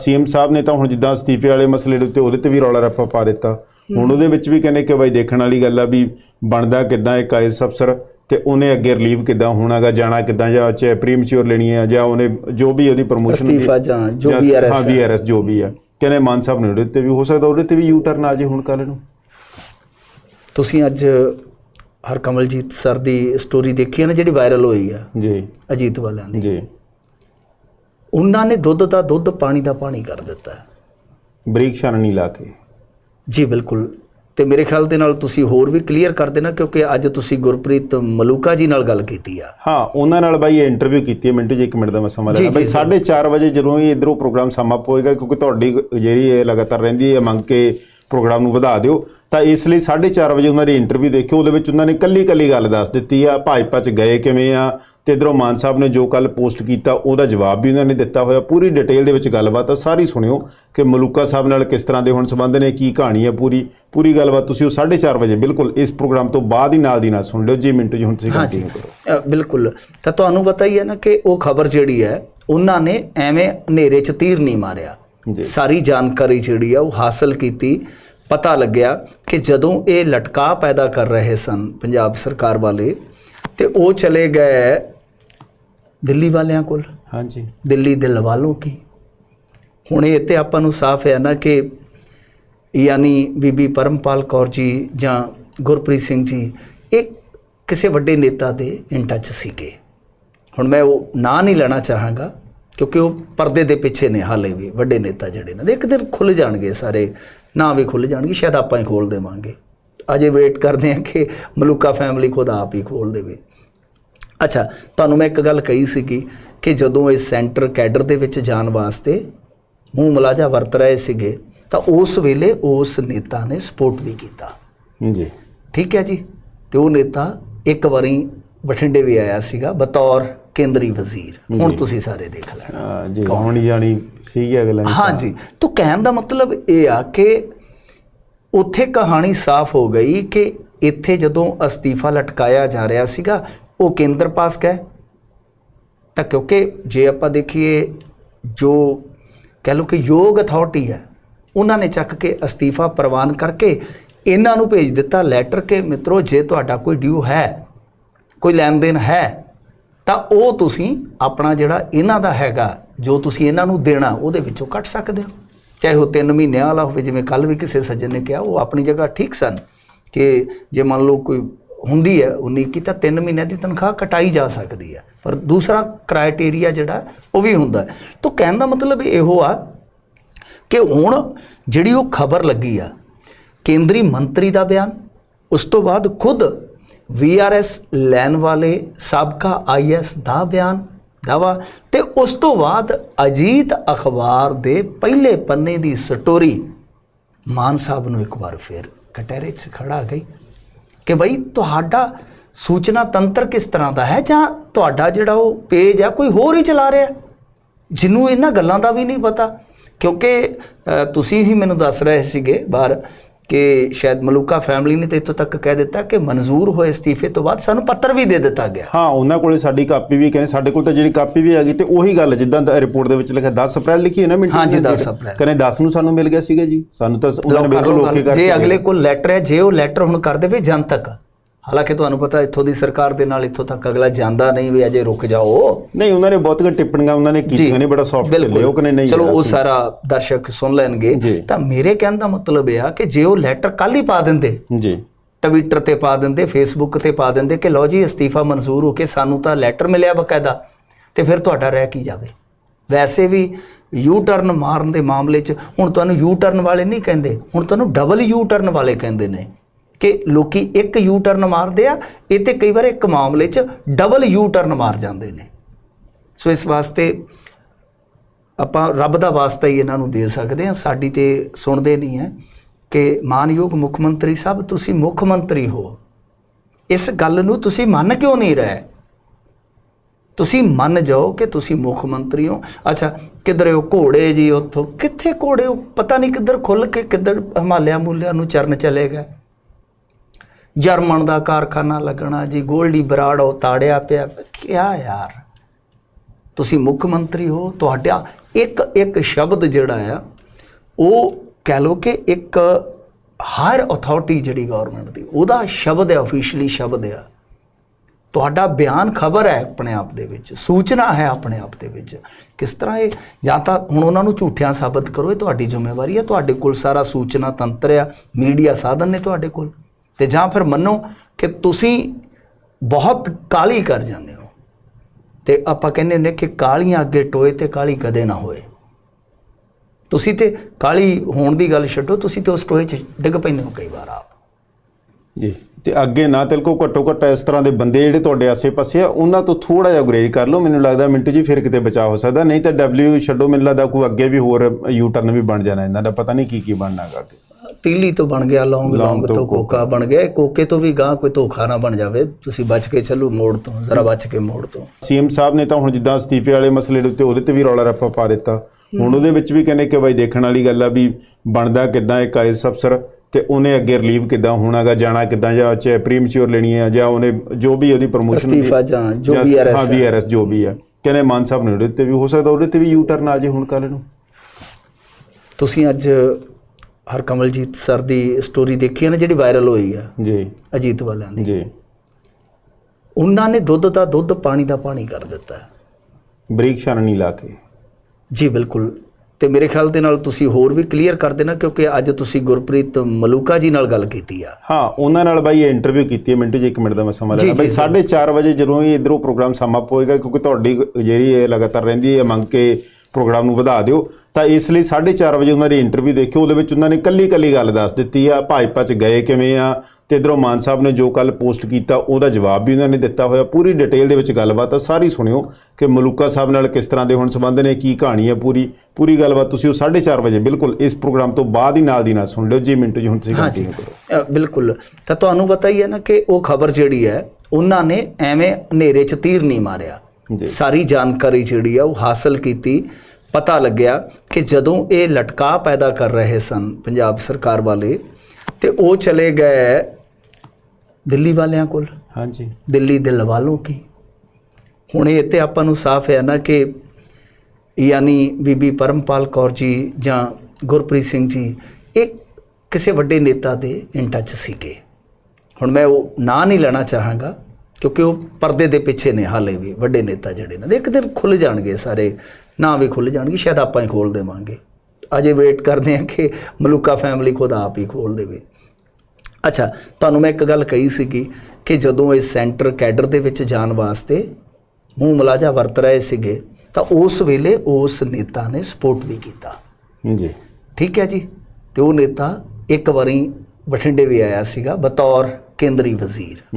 CM ਸਾਹਿਬ ਨੇ ਤਾਂ ਹੁਣ ਜਿੱਦਾਂ ਅਸਤੀਫੇ ਵਾਲੇ ਮਸਲੇ ਦੇ ਉੱਤੇ ਉਹਦੇ ਤੇ ਵੀ ਰੌਲਾ ਰੱਪਾ ਪਾ ਦਿੱਤਾ। ਹੁਣ ਉਹਦੇ ਵਿੱਚ ਵੀ ਕਹਿੰਦੇ ਕਿ ਬਾਈ ਦੇਖਣ ਵਾਲੀ ਗੱਲ ਆ ਵੀ ਬਣਦਾ ਕਿੱਦਾਂ ਇੱਕ ਆਈਐਸ ਅਫਸਰ ਤੇ ਉਹਨੇ ਅੱਗੇ ਰਿਲੀਵ ਕਿੱਦਾਂ ਹੋਣਾਗਾ ਜਾਣਾ ਕਿੱਦਾਂ ਜਾਂ ਚਾਹੇ ਪ੍ਰੀਮਚੁਰ ਲੈਣੀ ਹੈ ਜਾਂ ਉਹਨੇ ਜੋ ਵੀ ਉਹਦੀ ਪ੍ਰੋਮੋਸ਼ਨ ਅਸਤੀਫਾ ਜਾਂ ਜੋ ਹਾਂ VRS ਹੈ। ਵੀਆਰਐਸ ਜੋ ਵੀ ਆ। ਕਹਿੰਦੇ ਮਾਨ ਸਾਹਿਬ ਨੇ ਉਹਦੇ ਤੇ ਵੀ ਹੋ ਸਕਦਾ ਉਹਦੇ ਤੇ ਵੀ ਯੂ ਟਰਨ ਆ ਜੇ ਹੁਣ ਕੱਲ ਨੂੰ। ਤੁਸੀਂ ਅੱਜ ਹਰਕਮਲਜੀਤ ਸਰ ਦੀ ਸਟੋਰੀ ਦੇਖੀ ਹੈ ਨਾ ਜਿਹੜੀ ਵਾਇਰਲ ਹੋਈ ਆ? ਜੀ। ਅਜੀਤ ਵਾਲਿਆਂ ਦੀ? ਜੀ। ਉਹਨਾਂ ਨੇ ਦੁੱਧ ਦਾ ਦੁੱਧ ਪਾਣੀ ਦਾ ਪਾਣੀ ਕਰ ਦਿੱਤਾ। ਬਰੀਕ ਛਾਨਣੀ ਲਾ ਕੇ। ਜੀ ਬਿਲਕੁਲ। ਤੇ ਮੇਰੇ ਖਿਆਲ ਦੇ ਨਾਲ ਤੁਸੀਂ ਹੋਰ ਵੀ ਕਲੀਅਰ ਕਰ ਦੇਣਾ ਕਿਉਂਕਿ ਅੱਜ ਤੁਸੀਂ ਗੁਰਪ੍ਰੀਤ ਮਲੂਕਾ ਜੀ ਨਾਲ ਗੱਲ ਕੀਤੀ ਆ। ਹਾਂ ਉਹਨਾਂ ਨਾਲ ਬਾਈ ਇੰਟਰਵਿਊ ਕੀਤੀ ਹੈ ਮਿੰਟੂ ਜੀ ਇੱਕ ਮਿੰਟ ਦਾ ਮੈਂ ਸਮਾਂ ਲੈਣਾ ਬਾਈ ਜੀ, 4:30 ਵਜੇ ਜਦੋਂ ਹੀ ਇਧਰੋਂ ਪ੍ਰੋਗਰਾਮ ਸਮਾਪਤ ਹੋਏਗਾ ਕਿਉਂਕਿ ਤੁਹਾਡੀ ਜਿਹੜੀ ਇਹ ਲਗਾਤਾਰ ਰਹਿੰਦੀ ਹੈ ਮੰਗ ਕੇ ਪ੍ਰੋਗਰਾਮ ਨੂੰ ਵਧਾ ਦਿਓ ਤਾਂ ਇਸ ਲਈ 4:30 ਵਜੇ ਉਹਨਾਂ ਦੀ ਇੰਟਰਵਿਊ ਦੇਖਿਓ ਉਹਦੇ ਵਿੱਚ ਉਹਨਾਂ ਨੇ ਕੱਲੀ ਕੱਲੀ ਗੱਲ ਦੱਸ ਦਿੱਤੀ ਆ ਭਾਜਪਾ 'ਚ ਗਏ ਕਿਵੇਂ ਆ ਤੇ ਇਧਰੋਂ ਮਾਨ ਸਾਹਿਬ ਨੇ ਜੋ ਕੱਲ ਪੋਸਟ ਕੀਤਾ ਉਹਦਾ ਜਵਾਬ ਵੀ ਉਹਨਾਂ ਨੇ ਦਿੱਤਾ ਹੋਇਆ ਪੂਰੀ ਡਿਟੇਲ ਦੇ ਵਿੱਚ ਗੱਲਬਾਤ ਆ ਸਾਰੀ ਸੁਣਿਓ ਕਿ ਮਲੂਕਾ ਸਾਹਿਬ ਨਾਲ ਕਿਸ ਤਰ੍ਹਾਂ ਦੇ ਹੁਣ ਸੰਬੰਧ ਨੇ ਕੀ ਕਹਾਣੀ ਹੈ ਪੂਰੀ ਪੂਰੀ ਗੱਲਬਾਤ ਤੁਸੀਂ ਉਹ 4:30 ਵਜੇ ਬਿਲਕੁਲ ਇਸ ਪ੍ਰੋਗਰਾਮ ਤੋਂ ਬਾਅਦ ਹੀ ਨਾਲ ਦੀ ਨਾਲ ਸੁਣ ਲਿਓ ਜੀ ਮਿੰਟੂ ਜੀ ਹੁਣ ਤੁਸੀਂ ਕੰਟੀਨਿਊ ਕਰੋ। ਬਿਲਕੁਲ। ਤਾਂ ਤੁਹਾਨੂੰ ਪਤਾ ਹੀ ਹੈ ਨਾ ਕਿ ਉਹ ਖਬਰ ਜਿਹੜੀ ਹੈ ਉਹਨਾਂ ਨੇ ਐਵੇਂ ਹਨੇਰੇ 'ਚ ਤੀਰ ਨਹੀਂ ਮਾਰਿਆ। ਜੀ। ਸਾਰੀ ਜਾਣਕਾਰੀ ਜਿਹੜੀ ਆ ਉਹ ਹਾਸਲ ਕੀਤੀ। ਪਤਾ ਲੱਗਿਆ ਕਿ ਜਦੋਂ ਇਹ ਲਟਕਾ ਪੈਦਾ ਕਰ ਰਹੇ ਸਨ ਪੰਜਾਬ ਸਰਕਾਰ ਵਾਲੇ ਤੇ ਉਹ ਚਲੇ ਗਏ ਦਿੱਲੀ ਵਾਲਿਆਂ ਕੋਲ। ਹਾਂਜੀ। ਦਿੱਲੀ ਦਿਲ ਵਾਲੋਂ ਕੀ? ਹੁਣ ਇਹ ਤੇ ਆਪਾਂ ਨੂੰ ਸਾਫ਼ ਹੈ ਨਾ ਕਿ ਯਾਨੀ ਬੀਬੀ ਪਰਮਪਾਲ ਕੌਰ ਜੀ ਜਾਂ ਗੁਰਪ੍ਰੀਤ ਸਿੰਘ ਜੀ ਇਹ ਕਿਸੇ ਵੱਡੇ ਨੇਤਾ ਦੇ ਇਨ ਟੱਚ ਸੀਗੇ। ਹੁਣ ਮੈਂ ਉਹ ਨਾਂ ਨਹੀਂ ਲੈਣਾ ਚਾਹਾਂਗਾ ਕਿਉਂਕਿ ਉਹ ਪਰਦੇ ਦੇ ਪਿੱਛੇ ਨੇ ਹਾਲੇ ਵੀ ਵੱਡੇ ਨੇਤਾ ਜਿਹੜੇ ਨੇ। ਇੱਕ ਦਿਨ ਖੁੱਲ ਜਾਣਗੇ ਸਾਰੇ ਨਾਂ ਵੀ ਖੁੱਲ ਜਾਣਗੇ ਸ਼ਾਇਦ ਆਪਾਂ ਹੀ ਖੋਲ ਦੇਵਾਂਗੇ। ਅਜੇ ਵੇਟ ਕਰਦੇ ਹਾਂ ਕਿ ਮਲੂਕਾ ਫੈਮਿਲੀ ਖੁਦ ਆਪ ਹੀ ਖੋਲ ਦੇਵੇ। ਅੱਛਾ ਤੁਹਾਨੂੰ ਮੈਂ ਇੱਕ ਗੱਲ ਕਹੀ ਸੀਗੀ ਕਿ ਜਦੋਂ ਇਹ ਸੈਂਟਰ ਕੈਡਰ ਦੇ ਵਿੱਚ ਜਾਣ ਵਾਸਤੇ ਮੂੰਹ ਮਲਾਜਾ ਵਰਤ ਰਹੇ ਸੀਗੇ ਤਾਂ ਉਸ ਵੇਲੇ ਉਸ ਨੇਤਾ ਨੇ ਸਪੋਰਟ ਵੀ ਕੀਤਾ। ਜੀ। ਠੀਕ ਹੈ ਜੀ? ਤੇ ਉਹ ਨੇਤਾ ਇੱਕ ਵਾਰੀ ਬਠਿੰਡੇ ਵੀ ਆਇਆ ਸੀਗਾ ਬਤੌਰ। ਕੇਂਦਰੀ ਵਜ਼ੀਰ। ਹੁਣ। ਤੁਸੀਂ ਸਾਰੇ ਦੇਖ ਲੈਣਾ। ਜੀ। ਹੋਣੀ ਜਾਣੀ ਸੀ ਅਗਲਾ ਹਾਂ ਜੀ। ਤਾਂ ਕਹਿਣ ਦਾ ਮਤਲਬ ਇਹ ਆ ਕਿ ਉੱਥੇ ਕਹਾਣੀ ਸਾਫ਼ ਹੋ ਗਈ ਕਿ ਇੱਥੇ ਜਦੋਂ ਅਸਤੀਫਾ ਲਟਕਾਇਆ ਜਾ ਰਿਹਾ ਸੀਗਾ ਉਹ ਕੇਂਦਰ ਪਾਸ ਗਏ। ਤਾਂ ਕਿਉਂਕਿ ਜੇ ਆਪਾਂ ਦੇਖੀਏ ਜੋ ਕਹਿ ਲਓ ਕਿ ਯੋਗ ਅਥਾਰਟੀ ਹੈ ਉਹਨਾਂ ਨੇ ਚੱਕ ਕੇ ਅਸਤੀਫਾ ਪ੍ਰਵਾਨ ਕਰਕੇ ਇਹਨਾਂ ਨੂੰ ਭੇਜ ਦਿੱਤਾ ਲੈਟਰ ਕਿ ਮਿੱਤਰੋ ਜੇ ਤੁਹਾਡਾ ਕੋਈ ਡਿਊ ਹੈ ਕੋਈ ਲੈਣ ਦੇਣ ਹੈ ਤਾਂ ਉਹ ਤੁਸੀਂ ਆਪਣਾ ਜਿਹੜਾ ਇਹਨਾਂ ਦਾ ਹੈਗਾ, ਜੋ ਤੁਸੀਂ ਇਹਨਾਂ ਨੂੰ ਦੇਣਾ, ਉਹਦੇ ਵਿੱਚੋਂ ਕੱਟ ਸਕਦੇ ਹੋ। ਚਾਹੇ ਉਹ 3 ਮਹੀਨਿਆਂ ਵਾਲਾ ਹੋਵੇ, ਜਿਵੇਂ ਕੱਲ ਵੀ ਕਿਸੇ ਸੱਜਣ ਨੇ ਕਿਹਾ, ਉਹ ਆਪਣੀ ਜਗ੍ਹਾ ਠੀਕ ਸਨ ਕਿ ਜੇ ਮੰਨ ਲਓ ਕੋਈ ਹੁੰਦੀ ਹੈ 19 ਕੀ ਤਾਂ 3 ਮਹੀਨਿਆਂ ਦੀ ਤਨਖਾਹ ਕਟਾਈ ਜਾ ਸਕਦੀ ਹੈ। ਪਰ ਦੂਸਰਾ ਕ੍ਰਾਈਟੇਰੀਆ ਜਿਹੜਾ, ਉਹ ਵੀ ਹੁੰਦਾ ਤਾਂ ਕਹਿਣ ਦਾ ਮਤਲਬ ਇਹੋ ਆ ਕਿ ਹੁਣ ਜਿਹੜੀ ਉਹ ਖਬਰ ਲੱਗੀ ਆ, ਕੇਂਦਰੀ ਮੰਤਰੀ ਦਾ ਬਿਆਨ, ਉਸ ਤੋਂ ਬਾਅਦ ਖੁਦ ਵੀਆਰਐਸ ਲੈਣ ਵਾਲੇ ਸਾਬਕਾ ਆਈਐਸ ਦਾ ਬਿਆਨ ਦਾਵਾ ਤੇ ਉਸ ਤੋਂ ਬਾਅਦ ਅਜੀਤ ਅਖਬਾਰ ਦੇ ਪਹਿਲੇ ਪੰਨੇ ਦੀ ਸਟੋਰੀ ਮਾਨ ਸਾਹਿਬ ਨੂੰ ਇੱਕ ਵਾਰ ਫਿਰ ਕਟਹਿਰੇ 'ਚ ਖੜਾ ਗਈ ਕਿ ਬਈ ਤੁਹਾਡਾ ਸੂਚਨਾ ਤੰਤਰ ਕਿਸ ਤਰ੍ਹਾਂ ਦਾ ਹੈ ਜਾਂ ਤੁਹਾਡਾ ਜਿਹੜਾ ਉਹ ਪੇਜ ਹੈ ਕੋਈ ਹੋਰ ਹੀ ਚਲਾ ਰਿਹਾ? ਜਿਹਨੂੰ ਇਹਨਾਂ ਗੱਲਾਂ ਦਾ ਵੀ ਨਹੀਂ ਪਤਾ। ਕਿਉਂਕਿ ਤੁਸੀਂ ਹੀ ਮੈਨੂੰ ਦੱਸ ਰਹੇ ਸੀਗੇ ਬਾਹਰ ਕਿ ਸ਼ਾਇਦ ਮਲੂਕਾ ਫੈਮਿਲੀ ਨੇ ਤੇ ਇੱਥੋਂ ਤੱਕ ਕਹਿ ਦਿੱਤਾ ਕਿ ਮਨਜ਼ੂਰ ਹੋਏ ਅਸਤੀਫੇ ਤੋਂ ਬਾਅਦ ਸਾਨੂੰ ਪੱਤਰ ਵੀ ਦੇ ਦਿੱਤਾ ਗਿਆ ਹਾਂ ਉਹਨਾਂ ਕੋਲੇ ਸਾਡੀ ਕਾਪੀ ਵੀ ਕਹਿੰਦੇ ਸਾਡੇ ਕੋਲ ਤਾਂ ਜਿਹੜੀ ਕਾਪੀ ਵੀ ਹੈਗੀ ਤੇ ਉਹੀ ਗੱਲ ਜਿੱਦਾਂ ਰਿਪੋਰਟ ਦੇ ਵਿੱਚ ਲਿਖਿਆ 10 ਅਪ੍ਰੈਲ ਲਿਖੀ ਹੈ ਨਾ ਮਿੰਟੂ ਹਾਂਜੀ, ਦੀ 10 date। ਅਪ੍ਰੈਲ। ਕਹਿੰਦੇ 10 ਨੂੰ ਸਾਨੂੰ ਮਿਲ ਗਿਆ ਸੀਗਾ ਜੀ ਸਾਨੂੰ ਤਾਂ ਉਹਨਾਂ ਨੇ ਬਿਲਕੁਲ ਓਕੇ। ਕਰਕੇ ਜੇ ਅਗਲੇ ਕੋਲ ਲੈਟਰ ਹੈ ਜੇ ਉਹ ਲੈਟਰ ਹੁਣ ਕਰ ਦੇਵੇ ਜਨਤਕ ਹਾਲਾਂਕਿ ਤੁਹਾਨੂੰ ਪਤਾ ਇੱਥੋਂ ਦੀ ਸਰਕਾਰ ਦੇ ਨਾਲ ਇੱਥੋਂ ਤੱਕ ਅਗਲਾ ਜਾਂਦਾ ਨਹੀਂ ਵੀ ਅਜੇ ਰੁਕ ਜਾਓ। ਨਹੀਂ ਉਹਨਾਂ ਨੇ ਬਹੁਤੀਆਂ ਟਿੱਪਣੀਆਂ ਉਹਨਾਂ ਨੇ ਕੀਤੀਆਂ ਨੇ ਬੜਾ ਸੌਫਟ ਚੱਲੇ ਉਹ ਕਹਿੰਦੇ ਨਹੀਂ ਚਲੋ ਉਹ ਸਾਰਾ ਦਰਸ਼ਕ ਸੁਣ ਲੈਣਗੇ। ਤਾਂ ਮੇਰੇ ਕਹਿਣ ਦਾ ਮਤਲਬ ਇਹ ਆ ਕਿ ਜੇ ਉਹ ਲੈਟਰ ਕੱਲ ਹੀ ਪਾ ਦਿੰਦੇ ਜੀ। ਟਵਿੱਟਰ ਤੇ ਪਾ ਦਿੰਦੇ ਫੇਸਬੁੱਕ ਤੇ ਪਾ ਦਿੰਦੇ ਕਿ ਲਓ ਜੀ ਅਸਤੀਫਾ ਮਨਜ਼ੂਰ ਹੋ ਕੇ ਸਾਨੂੰ ਤਾਂ ਲੈਟਰ ਮਿਲਿਆ ਬਕਾਇਦਾ ਤੇ ਫਿਰ ਤੁਹਾਡਾ ਰਹਿ ਕੀ ਜਾਵੇ? ਵੈਸੇ ਵੀ ਯੂ ਟਰਨ ਮਾਰਨ ਦੇ ਮਾਮਲੇ 'ਚ ਹੁਣ ਤੁਹਾਨੂੰ ਯੂ ਟਰਨ ਵਾਲੇ ਨਹੀਂ ਕਹਿੰਦੇ ਹੁਣ ਤੁਹਾਨੂੰ ਡਬਲ ਯੂ ਟਰਨ ਵਾਲੇ ਕਹਿੰਦੇ ਨੇ। ਕਿ ਲੋਕੀ ਇੱਕ ਯੂ ਟਰਨ ਮਾਰਦੇ ਆ, ਇਹ ਤੇ ਕਈ ਵਾਰ ਇੱਕ ਮਾਮਲੇ 'ਚ ਡਬਲ ਯੂ ਟਰਨ ਮਾਰ ਜਾਂਦੇ ਨੇ। ਸੋ ਇਸ ਵਾਸਤੇ ਆਪਾਂ ਰੱਬ ਦਾ ਵਾਸਤਾ ਹੀ ਇਹਨਾਂ ਨੂੰ ਦੇ ਸਕਦੇ ਹਾਂ। ਸਾਡੀ ਤੇ ਸੁਣਦੇ ਨਹੀਂ ਹੈ ਕਿ ਮਾਨਯੋਗ ਮੁੱਖ ਮੰਤਰੀ ਸਾਹਿਬ, ਤੁਸੀਂ ਮੁੱਖ ਮੰਤਰੀ ਹੋ। ਇਸ ਗੱਲ ਨੂੰ ਤੁਸੀਂ ਮੰਨ ਕਿਉਂ ਨਹੀਂ ਰਹੇ? ਤੁਸੀਂ ਮੰਨ ਜਾਓ ਕਿ ਤੁਸੀਂ ਮੁੱਖ ਮੰਤਰੀ ਹੋ। ਅੱਛਾ, ਕਿੱਧਰ ਉਹ ਘੋੜੇ ਜੀ ਉੱਥੋਂ, ਕਿੱਥੇ ਘੋੜੇ ਪਤਾ ਨਹੀਂ ਕਿੱਧਰ ਖੁੱਲ ਕੇ ਕਿੱਧਰ ਹਿਮਾਲਿਆ ਮੂਲਿਆ ਨੂੰ ਚਰਨ ਚਲੇ ਗਏ। ਜਰਮਨ ਦਾ ਕਾਰਖਾਨਾ ਲੱਗਣਾ ਜੀ, ਗੋਲਡੀ ਬਰਾੜ ਉਹ ਤਾੜਿਆ ਪਿਆ। ਕਿਆ ਯਾਰ? ਤੁਸੀਂ ਮੁੱਖ ਮੰਤਰੀ ਹੋ, ਤੁਹਾਡਾ ਇੱਕ ਇੱਕ ਸ਼ਬਦ ਜਿਹੜਾ ਆ, ਉਹ ਕਹਿ ਲਓ ਕਿ ਇੱਕ ਹਾਇਰ ਅਥਾਰਟੀ ਜਿਹੜੀ ਗਵਰਨਮੈਂਟ ਦੀ, ਉਹਦਾ ਸ਼ਬਦ ਹੈ ਅਫੀਸ਼ੀਅਲੀ ਸ਼ਬਦ ਹੈ ਤੁਹਾਡਾ ਬਿਆਨ ਖਬਰ ਹੈ ਆਪਣੇ ਆਪ ਦੇ ਵਿੱਚ, ਸੂਚਨਾ ਹੈ ਆਪਣੇ ਆਪ ਦੇ ਵਿੱਚ। ਕਿਸ ਤਰ੍ਹਾਂ ਇਹ, ਜਾਂ ਤਾਂ ਹੁਣ ਉਹਨਾਂ ਨੂੰ ਝੂਠਿਆਂ ਸਾਬਤ ਕਰੋ, ਇਹ ਤੁਹਾਡੀ ਜ਼ਿੰਮੇਵਾਰੀ ਹੈ ਤੁਹਾਡੇ ਕੋਲ ਸਾਰਾ ਸੂਚਨਾ ਤੰਤਰ ਆ ਮੀਡੀਆ ਸਾਧਨ ਨੇ ਤੁਹਾਡੇ ਕੋਲ। ਤੇ ਜਾਂ ਫਿਰ ਮੰਨੋ ਕਿ ਤੁਸੀਂ ਬਹੁਤ ਕਾਲੀ ਕਰ ਜਾਂਦੇ ਹੋ। ਤੇ ਆਪਾਂ ਕਹਿੰਦੇ ਨੇ ਕਿ ਕਾਲੀਆਂ ਅੱਗੇ ਟੋਏ ਤੇ ਕਾਲੀ ਕਦੇ ਨਾ ਹੋਏ। ਤੁਸੀਂ ਤੇ ਕਾਲੀ ਹੋਣ ਦੀ ਗੱਲ ਛੱਡੋ, ਤੁਸੀਂ ਤੇ ਉਸ ਟੋਏ 'ਚ ਡਿੱਗ ਪੈਂਦੇ ਹੋ ਕਈ ਵਾਰ ਆਪ। ਜੀ, ਤੇ ਅੱਗੇ ਨਾ ਤਿਲ ਕੋ ਘੱਟੋ ਘੱਟ ਇਸ ਤਰ੍ਹਾਂ ਦੇ ਬੰਦੇ ਜਿਹੜੇ ਤੁਹਾਡੇ ਆਸੇ-ਪਾਸੇ ਆ, ਉਹਨਾਂ ਤੋਂ ਥੋੜਾ ਜਿਹਾ ਗੁਰੇਜ਼ ਕਰ ਲਓ। ਮੈਨੂੰ ਲੱਗਦਾ ਮਿੰਟੂ ਜੀ ਫਿਰ ਕਿਤੇ ਬਚਾਅ ਹੋ ਸਕਦਾ। ਨਹੀਂ ਤਾਂ ਡਬਲਯੂ ਛੱਡੋ, ਮੈਨੂੰ ਲੱਗਦਾ ਕੋਈ ਅੱਗੇ ਵੀ ਹੋਰ ਯੂ ਟਰਨ ਵੀ ਬਣ ਜਾਣਾ ਇਹਨਾਂ ਦਾ। ਪਤਾ ਨਹੀਂ ਕੀ ਕੀ ਬਣਨਾਗਾ ਅੱਗੇ। ਤੀਲੀ ਤੋਂ ਬਣ ਗਿਆ ਲੌਂਗ ਲੌਂਗ ਤੋਂ ਕੋਕਾ। ਬਣ ਗਿਆ। ਕੋਕੇ ਤੋਂ ਵੀ ਗਾਂ ਕੋਈ ਧੋਖਾ ਨਾ ਬਣ ਜਾਵੇ। ਤੁਸੀਂ ਬਚ ਕੇ ਚੱਲੋ ਮੋੜ ਤੋਂ ਜ਼ਰਾ ਬਚ ਕੇ ਮੋੜ ਤੋਂ। ਸੀਐਮ ਸਾਹਿਬ ਨੇ ਤਾਂ ਹੁਣ ਜਿੱਦਾਂ ਅਸਤੀਫੇ ਵਾਲੇ ਮਸਲੇ ਦੇ ਉੱਤੇ ਉਹਦੇ ਤੇ ਵੀ ਰੌਲਾ ਰੱਪਾ ਪਾ ਦਿੱਤਾ। ਹੁਣ ਉਹਦੇ ਵਿੱਚ ਵੀ ਕਹਿੰਦੇ ਕਿ ਬਾਈ ਦੇਖਣ ਵਾਲੀ ਗੱਲ ਆ ਵੀ ਬਣਦਾ ਕਿਦਾਂ ਇੱਕ ਆਈਐਸ ਅਫਸਰ ਤੇ ਉਹਨੇ ਅੱਗੇ ਰਿਲੀਵ ਕਿਦਾਂ ਹੋਣਾਗਾ ਜਾਣਾ ਕਿਦਾਂ ਜਾਂ ਚਾਹੇ ਪ੍ਰੀਮਚੁਰ ਲੈਣੀ ਹੈ ਜਾਂ ਉਹਨੇ ਜੋ ਵੀ ਉਹਦੀ ਪ੍ਰੋਮੋਸ਼ਨ ਅਸਤੀਫਾ ਜਾਂ ਜੋ VRS ਹਾਂ ਵੀਆਰਐਸ ਜੋ ਵੀ ਹੈ ਕਹਿੰਦੇ ਮਾਨ ਸਾਹਿਬ ਨੇ ਉਹਦੇ ਤੇ ਵੀ ਹੋ ਸਕਦਾ ਉਹਦੇ ਤੇ ਵੀ ਯੂ ਟਰਨ ਆ ਜੇ ਹੁਣ ਕੱਲ ਨੂੰ। ਤੁਸੀਂ ਅੱਜ ਹਰਕਮਲਜੀਤ ਸਰ ਦੀ ਸਟੋਰੀ ਦੇਖੀ ਹੈ ਨਾ ਜਿਹੜੀ ਵਾਇਰਲ ਹੋਈ ਹੈ ਜੀ। ਅਜੀਤ ਵਾਲਿਆਂ ਦੀ। ਜੀ। ਉਹਨਾਂ ਨੇ ਦੁੱਧ ਦਾ ਦੁੱਧ ਪਾਣੀ ਦਾ ਪਾਣੀ ਕਰ ਦਿੱਤਾ। ਬਰੀਕ ਛਾਨਣੀ ਲਾ ਕੇ। ਜੀ ਬਿਲਕੁਲ। ਤੇ ਮੇਰੇ ਖਿਆਲ ਦੇ ਨਾਲ ਤੁਸੀਂ ਹੋਰ ਵੀ ਕਲੀਅਰ ਕਰ ਦੇਣਾ ਕਿਉਂਕਿ ਅੱਜ ਤੁਸੀਂ ਗੁਰਪ੍ਰੀਤ ਮਲੂਕਾ ਜੀ ਨਾਲ ਗੱਲ ਕੀਤੀ ਆ। ਹਾਂ ਉਹਨਾਂ ਨਾਲ ਬਾਈ ਇੰਟਰਵਿਊ ਕੀਤੀ ਹੈ। ਮਿੰਟੂ ਜੀ ਇੱਕ ਮਿੰਟ ਦਾ ਮੈਂ ਸਮਾਂ ਲੈਣਾ ਬਾਈ ਜੀ, 4:30 ਵਜੇ ਜਦੋਂ ਹੀ ਇਧਰੋਂ ਪ੍ਰੋਗਰਾਮ ਸਮਾਪਤ ਹੋਏਗਾ ਕਿਉਂਕਿ ਤੁਹਾਡੀ ਜਿਹੜੀ ਇਹ ਲਗਾਤਾਰ ਰਹਿੰਦੀ ਹੈ ਮੰਗ ਕੇ ਪ੍ਰੋਗਰਾਮ ਨੂੰ ਵਧਾ ਦਿਓ ਤਾਂ ਇਸ ਲਈ 4:30 ਵਜੇ ਉਹਨਾਂ ਦੀ ਇੰਟਰਵਿਊ ਦੇਖਿਓ ਉਹਦੇ ਵਿੱਚ ਉਹਨਾਂ ਨੇ ਕੱਲੀ ਕੱਲੀ ਗੱਲ ਦੱਸ ਦਿੱਤੀ ਆ ਭਾਜਪਾ ਚ ਗਏ ਕਿਵੇਂ ਆ ਤੇ ਇਧਰੋਂ ਮਾਨ ਸਾਹਿਬ ਨੇ ਜੋ ਕੱਲ ਪੋਸਟ ਕੀਤਾ ਉਹਦਾ ਜਵਾਬ ਵੀ ਉਹਨਾਂ ਨੇ ਦਿੱਤਾ ਹੋਇਆ ਪੂਰੀ ਡਿਟੇਲ ਦੇ ਵਿੱਚ ਗੱਲਬਾਤ ਆ ਸਾਰੀ ਸੁਣਿਓ ਕਿ ਮਲੂਕਾ ਸਾਹਿਬ ਨਾਲ ਕਿਸ ਤਰ੍ਹਾਂ ਦੇ ਹੁਣ ਸੰਬੰਧ ਨੇ ਕੀ ਕਹਾਣੀ ਹੈ ਪੂਰੀ ਪੂਰੀ ਗੱਲਬਾਤ ਤੁਸੀਂ ਉਹ 4:30 ਵਜੇ ਬਿਲਕੁਲ ਇਸ ਪ੍ਰੋਗਰਾਮ ਤੋਂ ਬਾਅਦ ਹੀ ਨਾਲ ਦੀ ਨਾਲ ਸੁਣ ਲਿਓ ਜੀ ਮਿੰਟੂ ਜੀ ਹੁਣ ਤੁਸੀਂ ਕੰਟੀਨਿਊ ਕਰੋ। ਬਿਲਕੁਲ। ਤਾਂ ਤੁਹਾਨੂੰ ਪਤਾ ਹੀ ਹੈ ਨਾ ਕਿ ਉਹ ਖਬਰ ਜਿਹੜੀ ਹੈ ਉਹਨਾਂ ਨੇ ਐਵੇਂ ਹਨੇਰੇ 'ਚ ਤੀਰ ਨਹੀਂ ਮਾਰਿਆ। ਸਾਰੀ ਜਾਣਕਾਰੀ ਜਿਹੜੀ ਆ ਉਹ ਹਾਸਲ ਕੀਤੀ ਪਤਾ ਲੱਗਿਆ ਕਿ ਜਦੋਂ ਇਹ ਲਟਕਾ ਪੈਦਾ ਕਰ ਰਹੇ ਸਨ ਪੰਜਾਬ ਸਰਕਾਰ ਵਾਲੇ ਤੇ ਉਹ ਚਲੇ ਗਏ ਦਿੱਲੀ ਵਾਲਿਆਂ ਕੋਲ। ਹਾਂਜੀ। ਦਿੱਲੀ ਦਿਲ ਵਾਲੋਂ ਕੀ? ਹੁਣ ਇਹ ਤੇ ਆਪਾਂ ਨੂੰ ਸਾਫ਼ ਹੈ ਨਾ ਕਿ ਯਾਨੀ ਬੀਬੀ ਪਰਮਪਾਲ ਕੌਰ ਜੀ ਜਾਂ ਗੁਰਪ੍ਰੀਤ ਸਿੰਘ ਜੀ ਇਹ ਕਿਸੇ ਵੱਡੇ ਨੇਤਾ ਦੇ ਇਨ ਟੱਚ ਸੀਗੇ। ਹੁਣ ਮੈਂ ਉਹ ਨਾਂ ਨਹੀਂ ਲੈਣਾ ਚਾਹਾਂਗਾ ਕਿਉਂਕਿ ਉਹ ਪਰਦੇ ਦੇ ਪਿੱਛੇ ਨੇ ਹਾਲੇ ਵੀ ਵੱਡੇ ਨੇਤਾ ਜਿਹੜੇ ਨੇ। ਇੱਕ ਦਿਨ ਖੁੱਲ ਜਾਣਗੇ ਸਾਰੇ ਨਾਂ ਵੀ ਖੁੱਲ ਜਾਣਗੇ ਸ਼ਾਇਦ ਆਪਾਂ ਹੀ ਖੋਲ ਦੇਵਾਂਗੇ। ਅਜੇ ਵੇਟ ਕਰਦੇ ਹਾਂ ਕਿ ਮਲੂਕਾ ਫੈਮਿਲੀ ਖੁਦ ਆਪ ਹੀ ਖੋਲ ਦੇਵੇ। ਅੱਛਾ ਤੁਹਾਨੂੰ ਮੈਂ ਇੱਕ ਗੱਲ ਕਹੀ ਸੀਗੀ ਕਿ ਜਦੋਂ ਇਹ ਸੈਂਟਰ ਕੈਡਰ ਦੇ ਵਿੱਚ ਜਾਣ ਵਾਸਤੇ ਮੂੰਹ ਮਲਾਜਾ ਵਰਤ ਰਹੇ ਸੀਗੇ ਤਾਂ ਉਸ ਵੇਲੇ ਉਸ ਨੇਤਾ ਨੇ ਸਪੋਰਟ ਵੀ ਕੀਤਾ। ਜੀ। ਠੀਕ ਹੈ ਜੀ? ਤੇ ਉਹ ਨੇਤਾ ਇੱਕ ਵਾਰੀ ਬਠਿੰਡੇ ਵੀ ਆਇਆ ਸੀਗਾ ਬਤੌਰ ਕੇਂਦਰੀ ਵਜ਼ੀਰ।